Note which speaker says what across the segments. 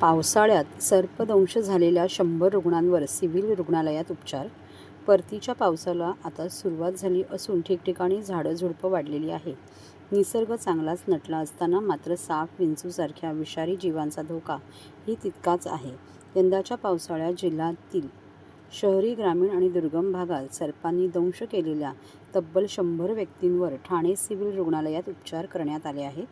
Speaker 1: पावसाळ्यात सर्पदंश झालेल्या शंभर रुग्णांवर सिव्हिल रुग्णालयात उपचार. परतीच्या पावसाला आता सुरुवात झाली असून ठिकठिकाणी झाडं झुडपं वाढलेली आहे. निसर्ग चांगलाच नटला असताना मात्र साप विंचूसारख्या विषारी जीवांचा धोका ही तितकाच आहे. यंदाच्या पावसाळ्यात जिल्ह्यातील शहरी ग्रामीण आणि दुर्गम भागात सर्पांनी दंश केलेल्या तब्बल शंभर व्यक्तींवर ठाणे सिव्हिल रुग्णालयात उपचार करण्यात आले आहेत.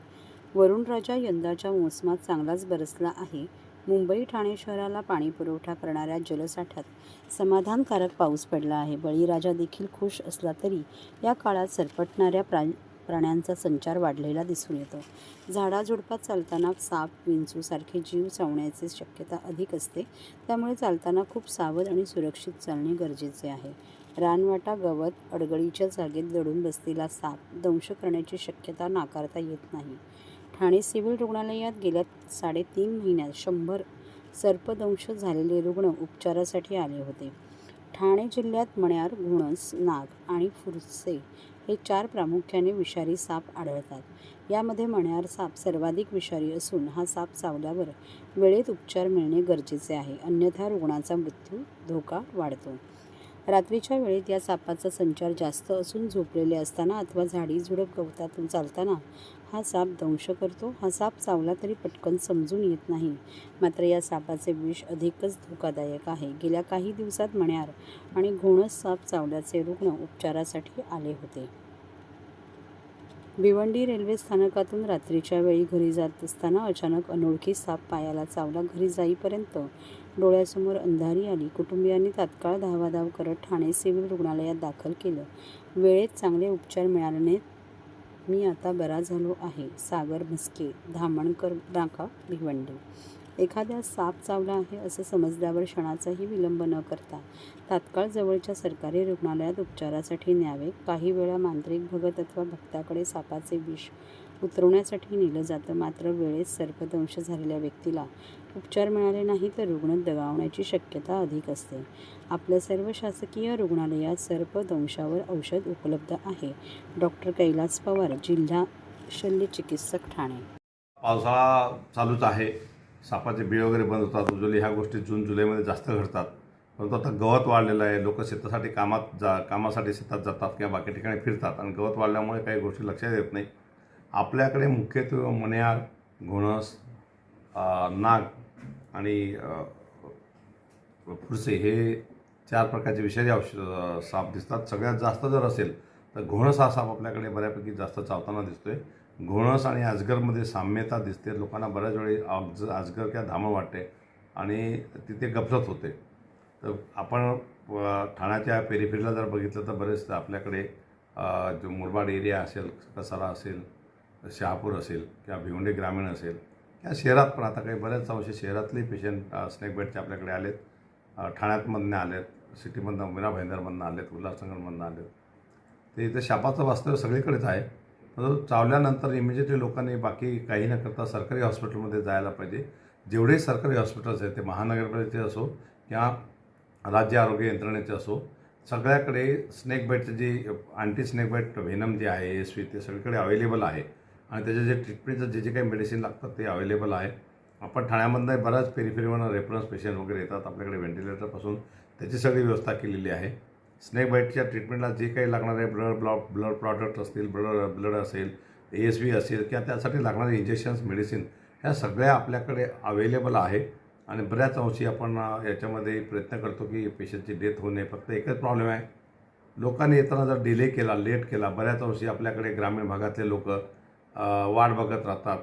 Speaker 1: वरुणराजा यंदाच्या मोसमात चांगलाच बरसला आहे. मुंबई ठाणे शहराला पाणी पुरवठा करणाऱ्या जलसाठ्यात समाधानकारक पाऊस पडला आहे. बळीराजा देखील खुश असला तरी या काळात सरपटणाऱ्या प्रा प्राण्यांचा संचार वाढलेला दिसून येतो. झाडाझुडपात चालताना साप विंचूसारखे जीव चावण्याची शक्यता अधिक असते. त्यामुळे चालताना खूप सावध आणि सुरक्षित चालणे गरजेचे आहे. रानवाटा गवत अडगळीच्या जागेत दडून बसलेला साप दंश करण्याची शक्यता नाकारता येत नाही. ठाणे सिव्हिल रुग्णालयात गेल्या साडेतीन महिन्यात शंभर सर्पदंश झालेले रुग्ण उपचारासाठी आले होते. ठाणे जिल्ह्यात मण्यार घुणस नाग आणि फुरसे हे चार प्रामुख्याने विषारी साप आढळतात. यामध्ये मण्यार साप सर्वाधिक विषारी असून हा साप चावल्यावर वेळेत उपचार मिळणे गरजेचे आहे. अन्यथा रुग्णाचा मृत्यू धोका वाढतो. रात्रीच्या वेळेत या सापाचा संचार जास्त असून झोपलेले असताना अथवा झाडी झुडप गवतातून चालताना हा साप दंश करतो. हा साप चावला तरी पटकन समजून येत नाही. मात्र या सापाचे विष अधिकच धोकादायक आहे. गेल्या काही दिवसात मण्यार आणि घोणस साप चावल्याचे रुग्ण उपचारासाठी आले होते. भिवंडी रेल्वे स्थानकातून रात्रीच्या वेळी घरी जात असताना अचानक अनोळखी साप पायाला चावला. घरी जाईपर्यंत डोळ्यासमोर अंधारी आली. कुटुंबियांनी तात्काळ धावाधाव करत ठाणे सिव्हिल रुग्णालयात दाखल केलं. वेळेत चांगले उपचार मिळाल्याने मी आता बरा झालो आहे. सागर म्हस्के धामणकर नाका भिवंडी. एखाद्या साप चावला आहे असं समजल्यावर क्षणाचाही विलंब न करता तात्काळ जवळच्या सरकारी रुग्णालयात उपचारासाठी न्यावे. काही वेळा मांत्रिक भगत अथवा भक्ताकडे सापाचे विष उतरवण्यासाठी नेलं जातं. मात्र वेळेत सर्पदंश झालेल्या व्यक्तीला उपचार मिळाले नाही तर रुग्ण दगावण्याची शक्यता अधिक असते. आपल्या सर्व शासकीय रुग्णालयात सर्पदंशावर औषध उपलब्ध आहे. डॉक्टर कैलास पवार जिल्हा शल्य चिकित्सक ठाणे.
Speaker 2: पावसाळा चालूच आहे. सापाचे बिळ वगैरे बंद होतात. उजवली ह्या गोष्टी जून जुलैमध्ये जास्त घडतात. परंतु आता गवत वाढलेलं आहे. लोक शेतासाठी कामात जा कामासाठी शेतात जातात किंवा बाकी ठिकाणी फिरतात आणि गवत वाढल्यामुळे काही गोष्टी लक्षात येत नाही. आपल्याकडे मुख्यत्वे मण्यार घोणस नाग आणि फुरसे हे चार प्रकारचे विषारी औषध साप दिसतात. सगळ्यात जास्त जर असेल तर घोणस हा साप आपल्याकडे बऱ्यापैकी जास्त चावताना दिसतोय. घोणस आणि अजगरमध्ये साम्यता दिसते. लोकांना बऱ्याच वेळी अज अजगर किंवा धामं वाटते आणि तिथे गफलत होते. तर आपण ठाण्याच्या पेरिफेरीला जर बघितलं तर बरेच आपल्याकडे जो मुरबाड एरिया असेल कसारा असेल शहापूर असेल किंवा भिवंडी ग्रामीण असेल किंवा शहरात पण आता काही बऱ्याच अंशी शहरातले पेशंट स्नेक बेडचे आपल्याकडे आलेत. ठाण्यातमधनं आलेत सिटीमधनं मीरा भाईंदरमधनं आलेत उल्हासनगरमधनं आलेत. ते इथं शापाचं वास्तव्य सगळीकडेच आहे. परंतु चावल्यानंतर इमिजिएटली लोकांनी बाकी काही न करता सरकारी हॉस्पिटलमध्ये जायला पाहिजे. जेवढे सरकारी हॉस्पिटल्स आहेत ते महानगरपालिकेचे असो किंवा राज्य आरोग्य यंत्रणेचे असो सगळ्याकडे स्नेक बाईटचं जी अँटी स्नेक बाईट व्हेनम जे आहे एस ते सगळीकडे अवेलेबल आहे. आणि त्याचे जे ट्रीटमेंटचं जे जे काही मेडिसिन लागतात ते अवेलेबल आहे. आपण ठाण्यामधनं बऱ्याच पेरिफेरीवरून रेफरन्स पेशंट वगैरे येतात. आपल्याकडे व्हेंटिलेटरपासून त्याची सगळी व्यवस्था केलेली आहे. स्नेक बाईटच्या ट्रीटमेंटला जे काही लागणारे ब्लड ब्लॉक ब्लड प्रॉडक्ट असतील ब्लड ब्लड असेल ए एस बी असेल किंवा त्यासाठी लागणारे इंजेक्शन्स मेडिसिन ह्या सगळ्या आपल्याकडे अवेलेबल आहे. आणि बऱ्याच अंशी आपण याच्यामध्ये प्रयत्न करतो की पेशंटची डेथ होऊ नये. फक्त एकच प्रॉब्लेम आहे. लोकांनी येताना जर डिले केला लेट केला बऱ्याच अंशी आपल्याकडे ग्रामीण भागातले लोक वाट बघत राहतात.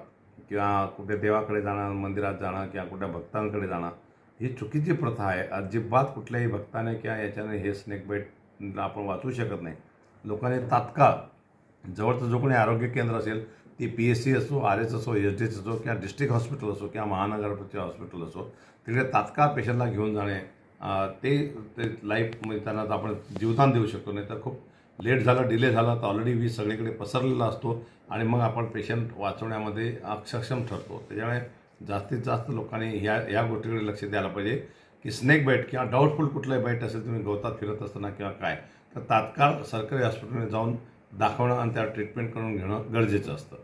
Speaker 2: किंवा कुठे देवाकडे जाणं मंदिरात जाणं किंवा कुठे भक्तांकडे जाणं. ही चुकीची प्रथा आहे. अजिबात कुठल्याही भक्ताने किंवा याच्याने हे स्नेक बाईट आपण वाचू शकत नाही. लोकांनी तात्काळ जवळचं जो कोणी आरोग्य केंद्र असेल ती पी एस सी असो आर एस असो एच डी एस असो किंवा डिस्ट्रिक्ट हॉस्पिटल असो किंवा महानगरपती हॉस्पिटल असो तिकडे तात्काळ पेशंटला घेऊन जाणे ते ते लाईफ म्हणजे त्यांना आपण जीवदान देऊ शकतो. नाही तर खूप लेट झालं डिले झाला तर ऑलरेडी वीज सगळीकडे पसरलेला असतो आणि मग आपण पेशंट वाचवण्यामध्ये सक्षम ठरतो. त्याच्यामुळे जास्तीत जास्त लोकांनी ह्या या गोष्टीकडे लक्ष द्यायला पाहिजे की स्नेक बाईट किंवा डाऊटफुल कुठलाही बाईट असेल तुम्ही गवतात फिरत असताना किंवा काय तर तात्काळ सरकारी हॉस्पिटलमध्ये जाऊन दाखवणं आणि त्यावर ट्रीटमेंट करून घेणं गरजेचं असतं.